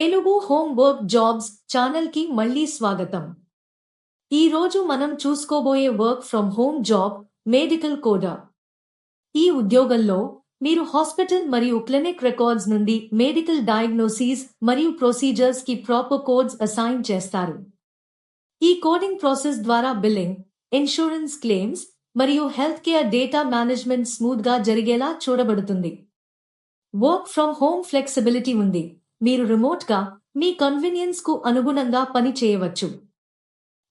Telugu home work jobs ఛానల్కి మళ్ళీ స్వాగతం. ఈ రోజు మనం చూసుకోబోయే work from home job medical coder. ఈ ఉద్యోగంలో మీరు హాస్పిటల్ మరియు క్లినిక్ రికార్డ్స్ నుండి మెడికల్ డయాగ్నోసిస్ మరియు ప్రొసీజర్స్కి ప్రాపర్ కోడ్స్ అసైన్ చేస్తారు. ఈ కోడింగ్ ప్రాసెస్ ద్వారా బిల్లింగ్ ఇన్సూరెన్స్ క్లెయిమ్స్ మరియు హెల్త్ కేర్ డేటా మేనేజ్మెంట్ స్మూత్గా జరిగేలా చూడబడుతుంది. వర్క్ ఫ్రమ్ హోమ్ ఫ్లెక్సిబిలిటీ ఉంది. మీరు రిమోట్గా మీ కన్వీనియన్స్కు అనుగుణంగా పని చేయవచ్చు.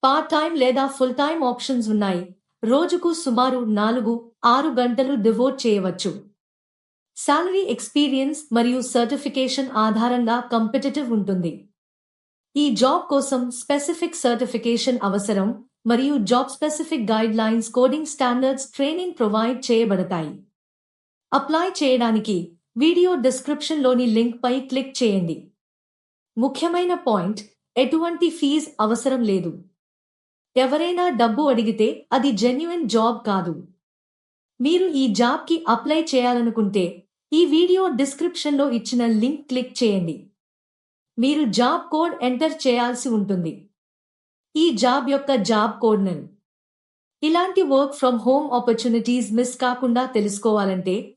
పార్ట్ టైం లేదా ఫుల్ టైం ఆప్షన్స్ ఉన్నాయి. రోజుకు సుమారు నాలుగు ఆరు గంటలు డివోట్ చేయవచ్చు. శాలరీ ఎక్స్పీరియన్స్ మరియు సర్టిఫికేషన్ ఆధారంగా కంపిటేటివ్ ఉంటుంది. ఈ జాబ్ కోసం స్పెసిఫిక్ సర్టిఫికేషన్ అవసరం మరియు job specific guidelines coding standards training provide చేయబడతాయి. అప్లై చేయడానికి వీడియో డిస్క్రిప్షన్లోని లింక్ పై క్లిక్ చేయండి. ముఖ్యమైన పాయింట్ ఎటువంటి ఫీజ్ అవసరం లేదు. ఎవరైనా డబ్బు అడిగితే అది జెన్యున్ జాబ్ కాదు. మీరు ఈ జాబ్కి అప్లై చేయాలనుకుంటే ఈ వీడియో డిస్క్రిప్షన్లో ఇచ్చిన లింక్ క్లిక్ చేయండి. మీరు జాబ్ కోడ్ ఎంటర్ చేయాల్సి ఉంటుంది. ఈ జాబ్ యొక్క జాబ్ కోడ్ నన్. ఇలాంటి work from home opportunities miss కాకుండా తెలుసుకోవాలంటే